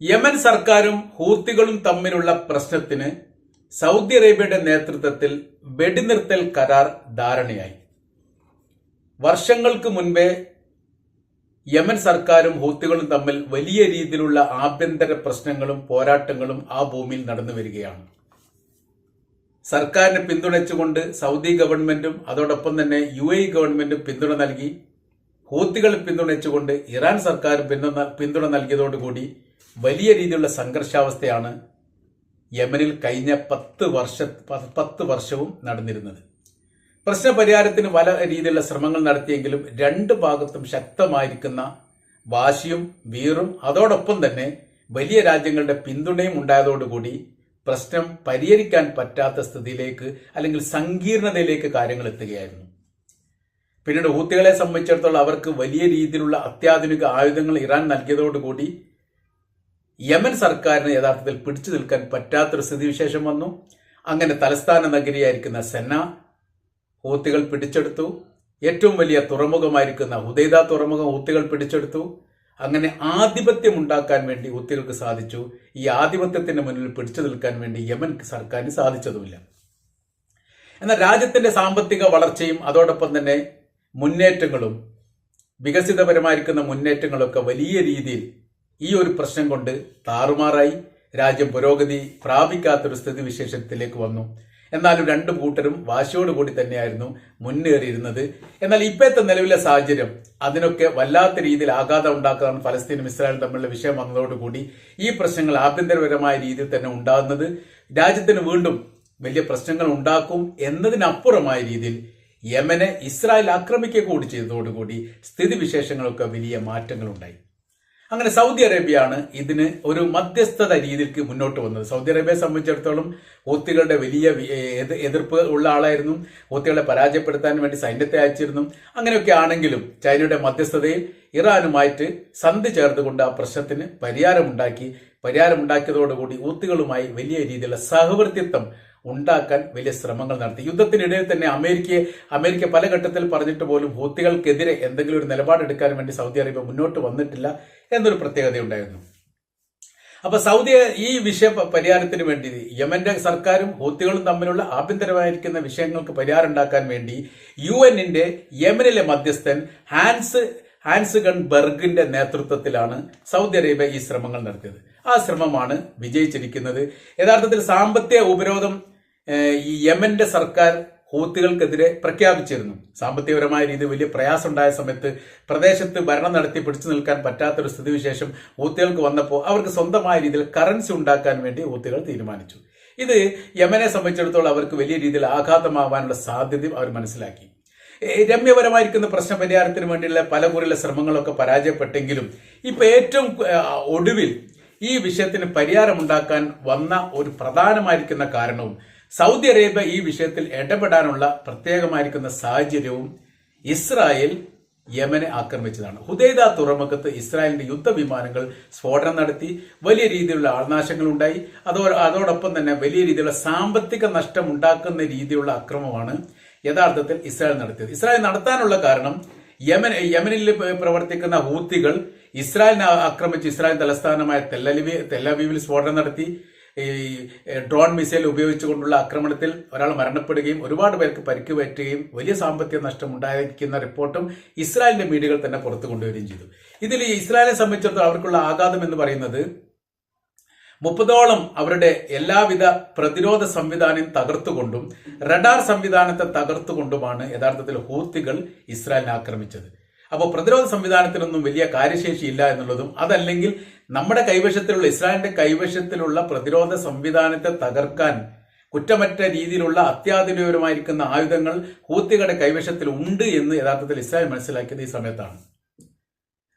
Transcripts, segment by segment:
Yemen സർക്കാരും ഹൂത്തികളും തമ്മിലുള്ള പ്രശ്നത്തിന് സൗദി അറേബ്യയുടെ നേതൃത്വത്തിൽ വെടിനിർത്തൽ കരാർ ധാരണയായി. വർഷങ്ങൾക്ക് മുൻപേ യമൻ സർക്കാരും ഹൂത്തികളും തമ്മിൽ വലിയ രീതിയിലുള്ള ആഭ്യന്തര പ്രശ്നങ്ങളും പോരാട്ടങ്ങളും ആ ഭൂമിയിൽ നടന്നു വരികയാണ്. സർക്കാരിനെ പിന്തുണച്ചുകൊണ്ട് സൗദി ഗവൺമെന്റും അതോടൊപ്പം തന്നെ യു എ ഗവൺമെന്റും പിന്തുണ നൽകി ഹൂത്തികളെ പിന്തുണച്ചുകൊണ്ട് ഇറാൻ സർക്കാർ പിന്തുണ പിന്തുണ നൽകിയതോടുകൂടി വലിയ രീതിയിലുള്ള സംഘർഷാവസ്ഥയാണ് യമനിൽ കഴിഞ്ഞ പത്ത് വർഷ പത്ത് വർഷവും നടന്നിരുന്നത്. പ്രശ്നപരിഹാരത്തിന് പല രീതിയിലുള്ള ശ്രമങ്ങൾ നടത്തിയെങ്കിലും രണ്ട് ഭാഗത്തും ശക്തമായിരിക്കുന്ന വാശിയും വീറും അതോടൊപ്പം തന്നെ വലിയ രാജ്യങ്ങളുടെ പിന്തുണയും ഉണ്ടായതോടുകൂടി പ്രശ്നം പരിഹരിക്കാൻ പറ്റാത്ത സ്ഥിതിയിലേക്ക് അല്ലെങ്കിൽ സങ്കീർണതയിലേക്ക് കാര്യങ്ങൾ എത്തുകയായിരുന്നു. പിന്നീട് ഹൂത്തികളെ സംബന്ധിച്ചിടത്തോളം അവർക്ക് വലിയ രീതിയിലുള്ള അത്യാധുനിക ആയുധങ്ങൾ ഇറാൻ നൽകിയതോടുകൂടി യമൻ സർക്കാരിന് യഥാർത്ഥത്തിൽ പിടിച്ചു നിൽക്കാൻ പറ്റാത്തൊരു സ്ഥിതിവിശേഷം വന്നു. അങ്ങനെ തലസ്ഥാന നഗരിയായിരിക്കുന്ന സെന്ന ഹൂത്തികൾ പിടിച്ചെടുത്തു. ഏറ്റവും വലിയ തുറമുഖമായിരിക്കുന്ന ഹുദൈദ തുറമുഖം ഹൂത്തികൾ പിടിച്ചെടുത്തു. അങ്ങനെ ആധിപത്യം ഉണ്ടാക്കാൻ വേണ്ടി ഹൂത്തികൾക്ക് സാധിച്ചു. ഈ ആധിപത്യത്തിന്റെ മുന്നിൽ പിടിച്ചു നിൽക്കാൻ വേണ്ടി യമൻ സർക്കാരിന് സാധിച്ചതുമില്ല. എന്നാൽ രാജ്യത്തിന്റെ സാമ്പത്തിക വളർച്ചയും അതോടൊപ്പം തന്നെ മുന്നേറ്റങ്ങളും വികസിതപരമായിരിക്കുന്ന മുന്നേറ്റങ്ങളൊക്കെ വലിയ രീതിയിൽ ഈ ഒരു പ്രശ്നം കൊണ്ട് താറുമാറായി രാജ്യം പുരോഗതി പ്രാപിക്കാത്തൊരു സ്ഥിതിവിശേഷത്തിലേക്ക് വന്നു. എന്നാലും രണ്ടു കൂട്ടരും വാശിയോടുകൂടി തന്നെയായിരുന്നു മുന്നേറിയിരുന്നത്. എന്നാൽ ഇപ്പോഴത്തെ നിലവിലെ സാഹചര്യം അതിനൊക്കെ വല്ലാത്ത രീതിയിൽ ആഘാതം ഉണ്ടാക്കുന്നതാണ് ഫലസ്തീനും ഇസ്രായേലും തമ്മിലുള്ള വിഷയം വന്നതോടുകൂടി ഈ പ്രശ്നങ്ങൾ ആഭ്യന്തരപരമായ രീതിയിൽ തന്നെ ഉണ്ടാകുന്നത്. രാജ്യത്തിന് വീണ്ടും വലിയ പ്രശ്നങ്ങൾ ഉണ്ടാക്കും എന്നതിനപ്പുറമായ രീതിയിൽ യമനെ ഇസ്രായേൽ ആക്രമിക്കുക കൂടി ചെയ്തതോടുകൂടി സ്ഥിതിവിശേഷങ്ങളൊക്കെ വലിയ മാറ്റങ്ങൾ ഉണ്ടായി അങ്ങനെ സൗദി അറേബ്യയാണ് ഇതിന് ഒരു മധ്യസ്ഥത രീതിക്ക് മുന്നോട്ട് വന്നത്. സൗദി അറേബ്യയെ സംബന്ധിച്ചിടത്തോളം ഹൂത്തികളുടെ വലിയ എതിർപ്പ് ഉള്ള ആളായിരുന്നു. ഹൂത്തികളെ പരാജയപ്പെടുത്താൻ വേണ്ടി സൈന്യത്തെ അയച്ചിരുന്നു. അങ്ങനെയൊക്കെ ആണെങ്കിലും ചൈനയുടെ മധ്യസ്ഥതയിൽ ഇറാനുമായിട്ട് സന്ധി ചേർത്തുകൊണ്ട് ആ പ്രശ്നത്തിന് പരിഹാരമുണ്ടാക്കി പരിഹാരമുണ്ടാക്കിയതോടുകൂടി ഹൂത്തികളുമായി വലിയ രീതിയിലുള്ള സഹവർത്തിത്വം ഉണ്ടാക്കാൻ വലിയ ശ്രമങ്ങൾ നടത്തി. യുദ്ധത്തിനിടയിൽ തന്നെ അമേരിക്കയെ അമേരിക്ക പല ഘട്ടത്തിൽ പറഞ്ഞിട്ട് പോലും ഹൂത്തികൾക്കെതിരെ എന്തെങ്കിലും ഒരു നിലപാടെടുക്കാൻ വേണ്ടി സൗദി അറേബ്യ മുന്നോട്ട് വന്നിട്ടില്ല എന്നൊരു പ്രത്യേകതയുണ്ടായിരുന്നു അപ്പൊ സൗദി ഈ വിഷയ പരിഹാരത്തിന് വേണ്ടി യമന്റെ സർക്കാരും ഹൂത്തികളും തമ്മിലുള്ള ആഭ്യന്തരമായിരിക്കുന്ന വിഷയങ്ങൾക്ക് പരിഹാരം ഉണ്ടാക്കാൻ വേണ്ടി യു എന്നിന്റെ യമനിലെ മധ്യസ്ഥൻ ഹാൻസ് ഹാൻസ് ഗൺ ബർഗിന്റെ നേതൃത്വത്തിലാണ് സൗദി അറേബ്യ ഈ ശ്രമങ്ങൾ നടത്തിയത്. ആ ശ്രമമാണ് വിജയിച്ചിരിക്കുന്നത്. യഥാർത്ഥത്തിൽ സാമ്പത്തിക ഉപരോധം ഈ യമന്റെ സർക്കാർ ഹൂത്തുകൾക്കെതിരെ പ്രഖ്യാപിച്ചിരുന്നു. സാമ്പത്തികപരമായ രീതിയിൽ വലിയ പ്രയാസം ഉണ്ടായ സമയത്ത് പ്രദേശത്ത് ഭരണം നടത്തി പിടിച്ചു നിൽക്കാൻ പറ്റാത്തൊരു സ്ഥിതിവിശേഷം ഹൂത്തുകൾക്ക് വന്നപ്പോൾ അവർക്ക് സ്വന്തമായ രീതിയിൽ കറൻസി ഉണ്ടാക്കാൻ വേണ്ടി ഹൂത്തുകൾ തീരുമാനിച്ചു. ഇത് യമനെ സംബന്ധിച്ചിടത്തോളം അവർക്ക് വലിയ രീതിയിൽ ആഘാതമാവാനുള്ള സാധ്യത അവർ മനസ്സിലാക്കി. രമ്യപരമായിരിക്കുന്ന പ്രശ്ന പരിഹാരത്തിന് വേണ്ടിയുള്ള പല മുറിയിലെ ശ്രമങ്ങളൊക്കെ പരാജയപ്പെട്ടെങ്കിലും ഇപ്പൊ ഏറ്റവും ഒടുവിൽ ഈ വിഷയത്തിന് പരിഹാരമുണ്ടാക്കാൻ വന്ന ഒരു പ്രധാനമായിരിക്കുന്ന കാരണവും സൗദി അറേബ്യ ഈ വിഷയത്തിൽ ഇടപെടാനുള്ള പ്രത്യേകമായിരിക്കുന്ന സാഹചര്യവും ഇസ്രായേൽ യമനെ ആക്രമിച്ചതാണ്. ഹുദൈദ തുറമുഖത്ത് ഇസ്രായേലിന്റെ യുദ്ധവിമാനങ്ങൾ സ്ഫോടനം നടത്തി. വലിയ രീതിയിലുള്ള ആൾനാശങ്ങൾ ഉണ്ടായി അതോ അതോടൊപ്പം തന്നെ വലിയ രീതിയിലുള്ള സാമ്പത്തിക നഷ്ടം ഉണ്ടാക്കുന്ന രീതിയിലുള്ള അക്രമമാണ് യഥാർത്ഥത്തിൽ ഇസ്രായേൽ നടത്തിയത്. ഇസ്രായേൽ നടത്താനുള്ള കാരണം യമൻ യമനിൽ പ്രവർത്തിക്കുന്ന ഹൂത്തികൾ ഇസ്രായേലിനെ ആക്രമിച്ച് ഇസ്രായേൽ തലസ്ഥാനമായ തെല്ലലിവി തെല്ലവീവിൽ സ്ഫോടനം നടത്തി. ഈ ഡ്രോൺ മിസൈൽ ഉപയോഗിച്ചുകൊണ്ടുള്ള ആക്രമണത്തിൽ ഒരാൾ മരണപ്പെടുകയും ഒരുപാട് പേർക്ക് പരിക്ക് പറ്റുകയും വലിയ സാമ്പത്തിക നഷ്ടം ഉണ്ടായിരിക്കുന്ന റിപ്പോർട്ടും ഇസ്രായേലിന്റെ മീഡിയകൾ തന്നെ പുറത്തു കൊണ്ടുവരികയും ചെയ്തു. ഇതിൽ ഇസ്രായേലിനെ സംബന്ധിച്ചിടത്തോളം അവർക്കുള്ള ആഘാതം എന്ന് പറയുന്നത് മുപ്പതോളം അവരുടെ എല്ലാവിധ പ്രതിരോധ സംവിധാനം തകർത്തുകൊണ്ടും റഡാർ സംവിധാനത്തെ തകർത്തുകൊണ്ടുമാണ് യഥാർത്ഥത്തിൽ ഹൂത്തികൾ ഇസ്രായേലിനെ ആക്രമിച്ചത്. അപ്പോൾ പ്രതിരോധ സംവിധാനത്തിനൊന്നും വലിയ കാര്യശേഷി ഇല്ല എന്നുള്ളതും അതല്ലെങ്കിൽ നമ്മുടെ കൈവശത്തിലുള്ള ഇസ്രായേലിന്റെ കൈവശത്തിലുള്ള പ്രതിരോധ സംവിധാനത്തെ തകർക്കാൻ കുറ്റമറ്റ രീതിയിലുള്ള അത്യാധുനികപരമായിരിക്കുന്ന ആയുധങ്ങൾ ഹൂത്തികളുടെ കൈവശത്തിൽ ഉണ്ട് എന്ന് യഥാർത്ഥത്തിൽ ഇസ്രായേൽ മനസ്സിലാക്കിയത് ഈ സമയത്താണ്.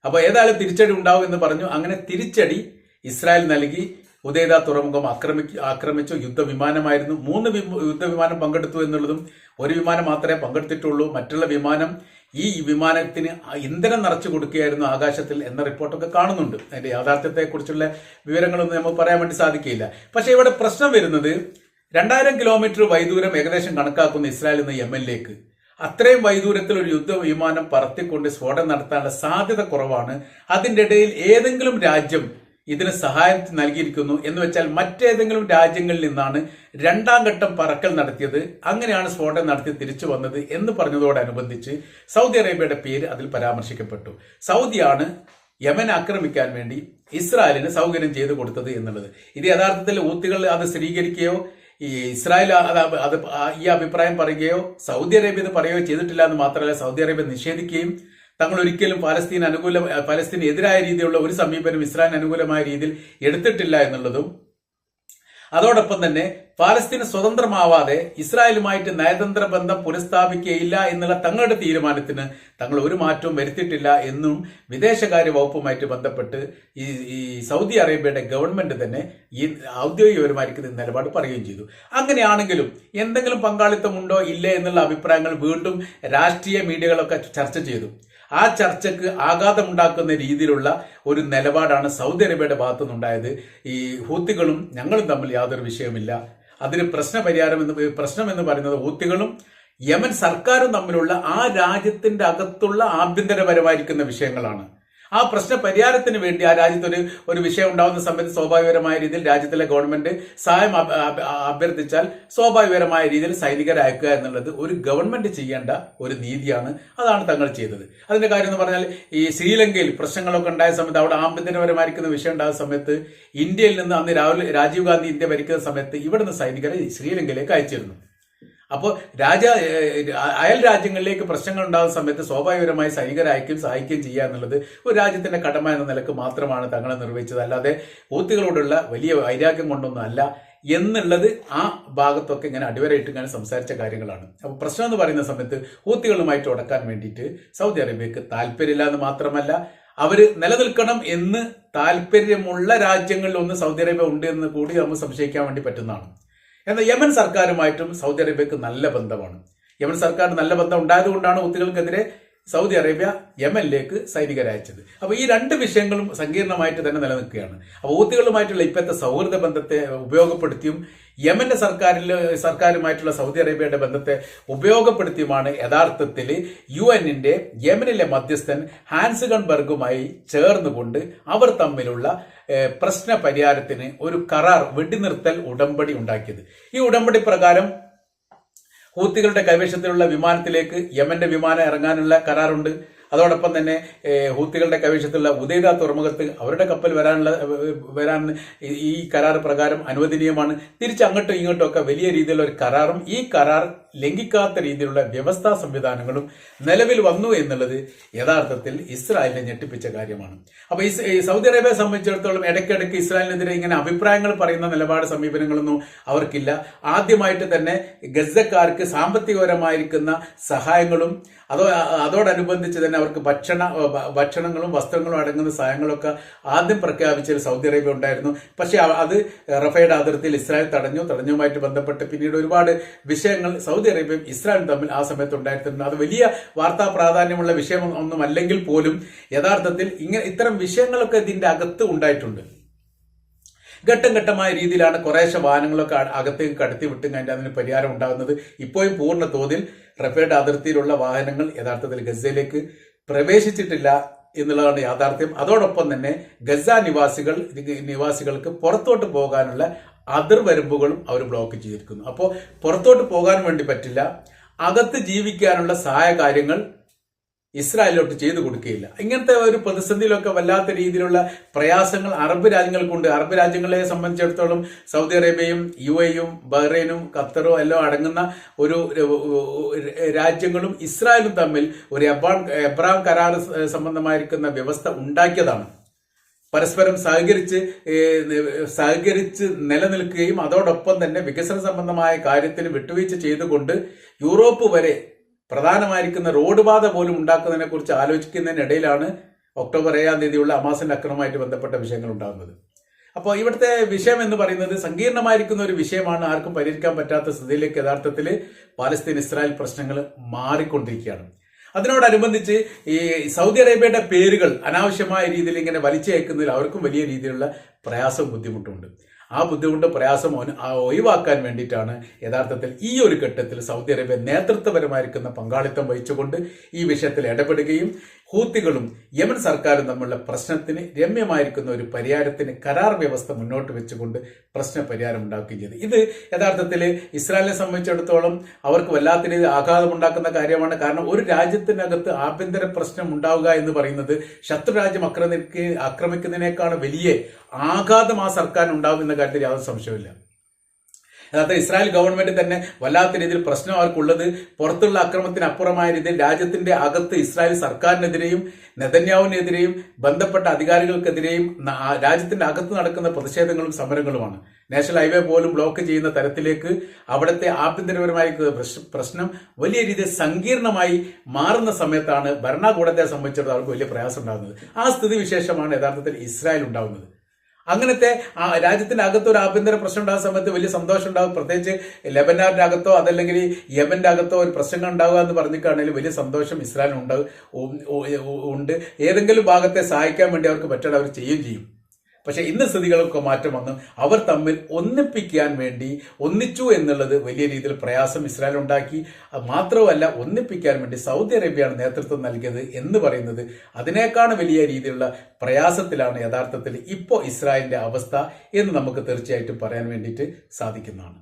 അപ്പോൾ ഏതായാലും തിരിച്ചടി ഉണ്ടാവും എന്ന് പറഞ്ഞു. അങ്ങനെ തിരിച്ചടി ഇസ്രായേൽ നൽകി. ഉദയദ തുറമുഖം ആക്രമിക്ക ആക്രമിച്ചു. യുദ്ധവിമാനമായിരുന്നു. മൂന്ന് യുദ്ധവിമാനം പങ്കെടുത്തു എന്നുള്ളതും ഒരു വിമാനം മാത്രമേ പങ്കെടുത്തിട്ടുള്ളൂ. മറ്റുള്ള വിമാനം ഈ വിമാനത്തിന് ഇന്ധനം നിറച്ചു കൊടുക്കുകയായിരുന്നു ആകാശത്തിൽ എന്ന റിപ്പോർട്ടൊക്കെ കാണുന്നുണ്ട്. അതിന്റെ യാഥാർത്ഥ്യത്തെക്കുറിച്ചുള്ള വിവരങ്ങളൊന്നും നമുക്ക് പറയാൻ വേണ്ടി സാധിക്കില്ല. പക്ഷേ ഇവിടെ പ്രശ്നം വരുന്നത് രണ്ടായിരം കിലോമീറ്റർ വൈദൂരം ഏകദേശം കണക്കാക്കുന്ന ഇസ്രായേൽ എന്ന എക്ക് അത്രയും വൈദൂരത്തിൽ ഒരു യുദ്ധ വിമാനം പറത്തിക്കൊണ്ട് സ്ഫോടനം നടത്താനുള്ള സാധ്യത കുറവാണ്. അതിന്റെ ഇടയിൽ ഏതെങ്കിലും രാജ്യം ഇതിന് സഹായം നൽകിയിരിക്കുന്നു എന്ന് വെച്ചാൽ മറ്റേതെങ്കിലും രാജ്യങ്ങളിൽ നിന്നാണ് രണ്ടാം ഘട്ടം പറക്കൽ നടത്തിയത്. അങ്ങനെയാണ് സ്ഫോടനം നടത്തി തിരിച്ചു വന്നത് എന്ന് പറഞ്ഞതോടനുബന്ധിച്ച് സൗദി അറേബ്യയുടെ പേര് അതിൽ പരാമർശിക്കപ്പെട്ടു. സൗദിയാണ് യമൻ ആക്രമിക്കാൻ വേണ്ടി ഇസ്രായേലിന് സൗകര്യം ചെയ്തു കൊടുത്തത് എന്നുള്ളത്. ഇത് യഥാർത്ഥത്തിൽ ഊത്തുകൾ അത് സ്ഥിരീകരിക്കുകയോ ഈ ഇസ്രായേൽ അത് അത് ഈ അഭിപ്രായം പറയുകയോ സൗദി അറേബ്യ ഇത് പറയുകയോ ചെയ്തിട്ടില്ല എന്ന് മാത്രമല്ല സൗദി അറേബ്യ നിഷേധിക്കുകയും തങ്ങൾ ഒരിക്കലും പാലസ്തീൻ അനുകൂല പാലസ്തീൻ എതിരായ രീതിയിലുള്ള ഒരു സമീപനം ഇസ്രായേൽ അനുകൂലമായ രീതിയിൽ എടുത്തിട്ടില്ല എന്നുള്ളതും അതോടൊപ്പം തന്നെ പാലസ്തീൻ സ്വതന്ത്രമാവാതെ ഇസ്രായേലുമായിട്ട് നയതന്ത്ര ബന്ധം പുനഃസ്ഥാപിക്കുകയില്ല എന്നുള്ള തങ്ങളുടെ തീരുമാനത്തിന് തങ്ങൾ ഒരു മാറ്റവും വരുത്തിയിട്ടില്ല എന്നും വിദേശകാര്യ വകുപ്പുമായിട്ട് ബന്ധപ്പെട്ട് ഈ ഈ സൗദി അറേബ്യയുടെ ഗവൺമെന്റ് തന്നെ ഈ ഔദ്യോഗികപരമായിരിക്കുന്ന നിലപാട് പറയുകയും ചെയ്തു. അങ്ങനെയാണെങ്കിലും എന്തെങ്കിലും പങ്കാളിത്തമുണ്ടോ ഇല്ലേ എന്നുള്ള അഭിപ്രായങ്ങൾ വീണ്ടും രാഷ്ട്രീയ മീഡിയകളൊക്കെ ചർച്ച ചെയ്തു. ആ ചർച്ചയ്ക്ക് ആഘാതമുണ്ടാക്കുന്ന രീതിയിലുള്ള ഒരു നിലപാടാണ് സൗദി അറേബ്യയുടെ ഭാഗത്തു നിന്നുണ്ടായത് ഈ ഹൂത്തികളും ഞങ്ങളും തമ്മിൽ യാതൊരു വിഷയമില്ല അതിന് പ്രശ്നപരിഹാരം എന്ന് പ്രശ്നം എന്ന് പറയുന്നത് ഹൂത്തികളും യമൻ സർക്കാരും തമ്മിലുള്ള ആ രാജ്യത്തിന്റെ അകത്തുള്ള ആഭ്യന്തരപരമായിരിക്കുന്ന വിഷയങ്ങളാണ്. ആ പ്രശ്ന പരിഹാരത്തിന് വേണ്ടി ആ രാജ്യത്തൊരു ഒരു വിഷയം ഉണ്ടാകുന്ന സമയത്ത് സ്വാഭാവികപരമായ രീതിയിൽ രാജ്യത്തിലെ ഗവൺമെന്റ് സഹായം അഭ- അഭ- അഭ്യർത്ഥിച്ചാൽ സ്വാഭാവികപരമായ രീതിയിൽ സൈനികരെ എന്നുള്ളത് ഒരു ഗവൺമെന്റ് ചെയ്യേണ്ട ഒരു നീതിയാണ് അതാണ് തങ്ങൾ ചെയ്തത്. അതിന്റെ കാര്യം എന്ന് പറഞ്ഞാൽ ഈ ശ്രീലങ്കയിൽ പ്രശ്നങ്ങളൊക്കെ ഉണ്ടായ സമയത്ത് അവിടെ ആഭ്യന്തരപരമായിരിക്കുന്ന വിഷയം ഉണ്ടാകുന്ന സമയത്ത് ഇന്ത്യയിൽ നിന്ന് അന്ന് രാഹുൽ രാജീവ് ഗാന്ധി ഇന്ത്യ ഭരിക്കുന്ന സമയത്ത് ഇവിടുന്ന് സൈനികരെ ശ്രീലങ്കയിലേക്ക് അയച്ചിരുന്നു. അപ്പോൾ രാജ അയൽ രാജ്യങ്ങളിലേക്ക് പ്രശ്നങ്ങൾ ഉണ്ടാകുന്ന സമയത്ത് സ്വാഭാവികമായി സൈനികരായിരിക്കും സഹായിക്കുകയും ചെയ്യുക എന്നുള്ളത് ഒരു രാജ്യത്തിന്റെ കടമ എന്ന നിലയ്ക്ക് മാത്രമാണ് തങ്ങളെ നിർവഹിച്ചത്. അല്ലാതെ ഊത്തുകളോടുള്ള വലിയ വൈരാഗ്യം കൊണ്ടൊന്നും അല്ല എന്നുള്ളത് ആ ഭാഗത്തൊക്കെ ഇങ്ങനെ അടിവരയിട്ട് ഇങ്ങനെ സംസാരിച്ച കാര്യങ്ങളാണ്. അപ്പോൾ പ്രശ്നം എന്ന് പറയുന്ന സമയത്ത് ഊത്തികളുമായിട്ട് ഉടക്കാൻ വേണ്ടിയിട്ട് സൗദി അറേബ്യക്ക് താല്പര്യമില്ല എന്ന് മാത്രമല്ല അവർ നിലനിൽക്കണം എന്ന് താല്പര്യമുള്ള രാജ്യങ്ങളിൽ ഒന്ന് സൗദി അറേബ്യ ഉണ്ട് എന്ന് കൂടി നമുക്ക് സംശയിക്കാൻ വേണ്ടി പറ്റുന്നതാണ്. എന്നാൽ യമൻ സർക്കാരുമായിട്ടും സൗദി അറേബ്യക്ക് നല്ല ബന്ധമാണ്. യമൻ സർക്കാർ നല്ല ബന്ധം ഉണ്ടായതുകൊണ്ടാണ് ഉത്തുകൾക്കെതിരെ സൗദി അറേബ്യ യമനിലേക്ക് സൈനികരെ അയച്ചത്. അപ്പോൾ ഈ രണ്ട് വിഷയങ്ങളും സങ്കീർണമായിട്ട് തന്നെ നിലനിൽക്കുകയാണ്. അപ്പോൾ ഊത്തുകളുമായിട്ടുള്ള ഇപ്പോഴത്തെ സൗഹൃദ ബന്ധത്തെ ഉപയോഗപ്പെടുത്തിയും യമന്റെ സർക്കാരിൽ സർക്കാരുമായിട്ടുള്ള സൗദി അറേബ്യയുടെ ബന്ധത്തെ ഉപയോഗപ്പെടുത്തിയുമാണ് യഥാർത്ഥത്തിൽ യു എന്നിന്റെ യമനിലെ മധ്യസ്ഥൻ ഹാൻസ് ഗൺബർഗുമായി ചേർന്നുകൊണ്ട് അവർ തമ്മിലുള്ള പ്രശ്ന പരിഹാരത്തിന് ഒരു കരാർ വെടിനിർത്തൽ ഉടമ്പടി ഉണ്ടാക്കിയത്. ഈ ഉടമ്പടി പ്രകാരം ഹൂത്തികളുടെ കൈവശത്തിലുള്ള വിമാനത്തിലേക്ക് യമന്റെ വിമാനം ഇറങ്ങാനുള്ള കരാറുണ്ട്. അതോടൊപ്പം തന്നെ ഹൂത്തികളുടെ കൈവശത്തുള്ള ഉദയദ തുറമുഖത്ത് അവരുടെ കപ്പൽ വരാനുള്ള വരാൻ ഈ- കരാർ പ്രകാരം അനുവദനീയമാണ്. തിരിച്ച് അങ്ങോട്ടും ഇങ്ങോട്ടും ഒക്കെ വലിയ രീതിയിലുള്ള ഒരു കരാറും ഈ കരാർ ലംഘിക്കാത്ത രീതിയിലുള്ള വ്യവസ്ഥാ സംവിധാനങ്ങളും നിലവിൽ വന്നു എന്നുള്ളത് യഥാർത്ഥത്തിൽ ഇസ്രായേലിനെ ഞെട്ടിപ്പിച്ച കാര്യമാണ്. അപ്പൊ ഈ സൗദി അറേബ്യയെ സംബന്ധിച്ചിടത്തോളം ഇടയ്ക്കിടയ്ക്ക് ഇസ്രായേലിനെതിരെ ഇങ്ങനെ അഭിപ്രായങ്ങൾ പറയുന്ന നിലപാട് സമീപനങ്ങളൊന്നും അവർക്കില്ല. ആദ്യമായിട്ട് തന്നെ ഗസക്കാർക്ക് സാമ്പത്തികപരമായിരിക്കുന്ന സഹായങ്ങളും അതോ അതോടനുബന്ധിച്ച് തന്നെ അവർക്ക് ഭക്ഷണ ഭക്ഷണങ്ങളും വസ്ത്രങ്ങളും അടങ്ങുന്ന സഹായങ്ങളൊക്കെ ആദ്യം പ്രഖ്യാപിച്ചതിൽ സൗദി അറേബ്യ ഉണ്ടായിരുന്നു. പക്ഷേ അത് റഫയുടെ അതിർത്തിയിൽ ഇസ്രായേൽ തടഞ്ഞു തടഞ്ഞുമായിട്ട് ബന്ധപ്പെട്ട് പിന്നീട് ഒരുപാട് വിഷയങ്ങൾ സൗദി അറേബ്യയും ഇസ്രായേലും തമ്മിൽ ആ സമയത്ത് ഉണ്ടായിരുന്നു അത് വലിയ വാർത്താ പ്രാധാന്യമുള്ള വിഷയം ഒന്നും അല്ലെങ്കിൽ പോലും യഥാർത്ഥത്തിൽ ഇങ്ങനെ ഇത്തരം വിഷയങ്ങളൊക്കെ ഇതിന്റെ അകത്ത് ഉണ്ടായിട്ടുണ്ട്. ഘട്ടം ഘട്ടമായ രീതിയിലാണ് കുറേശ്ശെ വാഹനങ്ങളൊക്കെ അകത്തേക്ക് കടത്തി വിട്ടും കഴിഞ്ഞാൽ അതിന് പരിഹാരം ഉണ്ടാകുന്നത്. ഇപ്പോഴും പൂർണ തോതിൽ റഫേഡ് അതിർത്തിയിലുള്ള വാഹനങ്ങൾ യഥാർത്ഥത്തിൽ ഗസയിലേക്ക് പ്രവേശിച്ചിട്ടില്ല എന്നുള്ളതാണ് യാഥാർത്ഥ്യം. അതോടൊപ്പം തന്നെ ഗസ നിവാസികൾ നിവാസികൾക്ക് പുറത്തോട്ട് പോകാനുള്ള അതിർവരമ്പുകളും അവർ ബ്ലോക്ക് ചെയ്തിരിക്കുന്നു. അപ്പോൾ പുറത്തോട്ട് പോകാൻ വേണ്ടി പറ്റില്ല. അകത്ത് ജീവിക്കാനുള്ള സഹായ കാര്യങ്ങൾ ഇസ്രായേലിലോട്ട് ചെയ്തു കൊടുക്കുകയില്ല. ഇങ്ങനത്തെ ഒരു പ്രതിസന്ധിയിലൊക്കെ വല്ലാത്ത രീതിയിലുള്ള പ്രയാസങ്ങൾ അറബ് രാജ്യങ്ങൾക്കുണ്ട്. അറബ് രാജ്യങ്ങളെ സംബന്ധിച്ചിടത്തോളം സൗദി അറേബ്യയും യു എയും ബഹ്റൈനും ഖത്തറും എല്ലാം അടങ്ങുന്ന ഒരു രാജ്യങ്ങളും ഇസ്രായേലും തമ്മിൽ ഒരു എബ്രാം എബ്രാം കരാർ സംബന്ധമായിരിക്കുന്ന വ്യവസ്ഥ ഉണ്ടാക്കിയതാണ്. പരസ്പരം സഹകരിച്ച് സഹകരിച്ച് നിലനിൽക്കുകയും അതോടൊപ്പം തന്നെ വികസന സംബന്ധമായ കാര്യത്തിന് വിട്ടുവീഴ്ച ചെയ്തുകൊണ്ട് യൂറോപ്പ് വരെ പ്രധാനമായിരിക്കുന്ന റോഡ് പാത പോലും ഉണ്ടാക്കുന്നതിനെ കുറിച്ച് ആലോചിക്കുന്നതിനിടയിലാണ് ഒക്ടോബർ ഏഴാം തീയതിയുള്ള അമാസിന്റെ അക്രമമായിട്ട് ബന്ധപ്പെട്ട വിഷയങ്ങൾ ഉണ്ടാകുന്നത്. അപ്പോൾ ഇവിടുത്തെ വിഷയം എന്ന് പറയുന്നത് സങ്കീർണമായിരിക്കുന്ന ഒരു വിഷയമാണ്. ആർക്കും പരിഹരിക്കാൻ പറ്റാത്ത സ്ഥിതിയിലേക്ക് യഥാർത്ഥത്തിൽ പാലസ്തീൻ ഇസ്രായേൽ പ്രശ്നങ്ങൾ മാറിക്കൊണ്ടിരിക്കുകയാണ്. അതിനോടനുബന്ധിച്ച് ഈ സൗദി അറേബ്യയുടെ പേരുകൾ അനാവശ്യമായ രീതിയിൽ ഇങ്ങനെ വലിച്ചയക്കുന്നതിൽ അവർക്കും വലിയ രീതിയിലുള്ള പ്രയാസവും ബുദ്ധിമുട്ടുണ്ട് ആ ബുദ്ധിമുട്ട് പ്രയാസം ഒഴിവാക്കാൻ വേണ്ടിയിട്ടാണ് യഥാർത്ഥത്തിൽ ഈ ഒരു ഘട്ടത്തിൽ സൗദി അറേബ്യ നേതൃത്വപരമായിരിക്കുന്ന പങ്കാളിത്തം വഹിച്ചുകൊണ്ട് ഈ വിഷയത്തിൽ ഇടപെടുകയും ഹൂത്തികളും യമൻ സർക്കാരും തമ്മിലുള്ള പ്രശ്നത്തിന് രമ്യമായിരിക്കുന്ന ഒരു പരിഹാരത്തിന് കരാർ വ്യവസ്ഥ മുന്നോട്ട് വെച്ചുകൊണ്ട് പ്രശ്ന പരിഹാരം ഉണ്ടാക്കുകയും ചെയ്തു. ഇത് യഥാർത്ഥത്തിൽ ഇസ്രായേലിനെ സംബന്ധിച്ചിടത്തോളം അവർക്ക് വല്ലാത്ത രീതിയിൽ ആഘാതമുണ്ടാക്കുന്ന കാര്യമാണ്. കാരണം ഒരു രാജ്യത്തിനകത്ത് ആഭ്യന്തര പ്രശ്നം ഉണ്ടാവുക എന്ന് പറയുന്നത് ശത്രു രാജ്യം ആക്രമിക്ക് ആക്രമിക്കുന്നതിനേക്കാൾ വലിയ ആഘാതം ആ സർക്കാരിന് ഉണ്ടാവും എന്ന കാര്യത്തിൽ യാതൊരു സംശയമില്ല യഥാർത്ഥ ഇസ്രായേൽ ഗവൺമെന്റ് തന്നെ വല്ലാത്ത രീതിയിൽ പ്രശ്നം അവർക്കുള്ളത്. പുറത്തുള്ള അക്രമത്തിനപ്പുറമായ രീതിയിൽ രാജ്യത്തിന്റെ അകത്ത് ഇസ്രായേൽ സർക്കാരിനെതിരെയും നെതന്യാവിനെതിരെയും ബന്ധപ്പെട്ട അധികാരികൾക്കെതിരെയും രാജ്യത്തിന്റെ അകത്ത് നടക്കുന്ന പ്രതിഷേധങ്ങളും സമരങ്ങളുമാണ്. നാഷണൽ ഹൈവേ പോലും ബ്ലോക്ക് ചെയ്യുന്ന തരത്തിലേക്ക് അവിടുത്തെ ആഭ്യന്തരപരമായ പ്രശ്നം വലിയ രീതിയിൽ സങ്കീർണമായി മാറുന്ന സമയത്താണ് ഭരണകൂടത്തെ സംബന്ധിച്ചിടത്തോളം അവർക്ക് വലിയ പ്രയാസം ഉണ്ടാകുന്നത്. ആ സ്ഥിതി വിശേഷമാണ് യഥാർത്ഥത്തിൽ ഇസ്രായേൽ ഉണ്ടാകുന്നത്. അങ്ങനത്തെ രാജ്യത്തിന്റെ അകത്ത് ഒരു ആഭ്യന്തര പ്രശ്നം ഉണ്ടാകുന്ന സമയത്ത് വലിയ സന്തോഷം ഉണ്ടാകും. പ്രത്യേകിച്ച് ലെബനാറിന്റെ അകത്തോ അതല്ലെങ്കിൽ യമന്റെ അകത്തോ ഒരു പ്രശ്നങ്ങൾ ഉണ്ടാവുക എന്ന് പറഞ്ഞിട്ടാണെങ്കിൽ വലിയ സന്തോഷം ഇസ്രായേലിന് ഉണ്ടാകും ഉ- ഉ- ഉണ്ട്. ഏതെങ്കിലും ഭാഗത്തെ സഹായിക്കാൻ വേണ്ടി അവർക്ക് പറ്റണം അവർ ചെയ്യുകയും ചെയ്യും. പക്ഷെ ഇന്ന് സ്ഥിതികളൊക്കെ മാറ്റം വന്നു അവർ തമ്മിൽ ഒന്നിപ്പിക്കാൻ വേണ്ടി ഒന്നിച്ചു എന്നുള്ളത് വലിയ രീതിയിൽ പ്രയാസം ഇസ്രായേൽ ഉണ്ടാക്കി. മാത്രമല്ല ഒന്നിപ്പിക്കാൻ വേണ്ടി സൗദി അറേബ്യയാണ് നേതൃത്വം നൽകിയത് എന്ന് പറയുന്നത് അതിനേക്കാൾ വലിയ രീതിയിലുള്ള പ്രയാസത്തിലാണ് യഥാർത്ഥത്തിൽ ഇപ്പോൾ ഇസ്രായേലിന്റെ അവസ്ഥ എന്ന് നമുക്ക് തീർച്ചയായിട്ടും പറയാൻ വേണ്ടിയിട്ട് സാധിക്കുന്നതാണ്.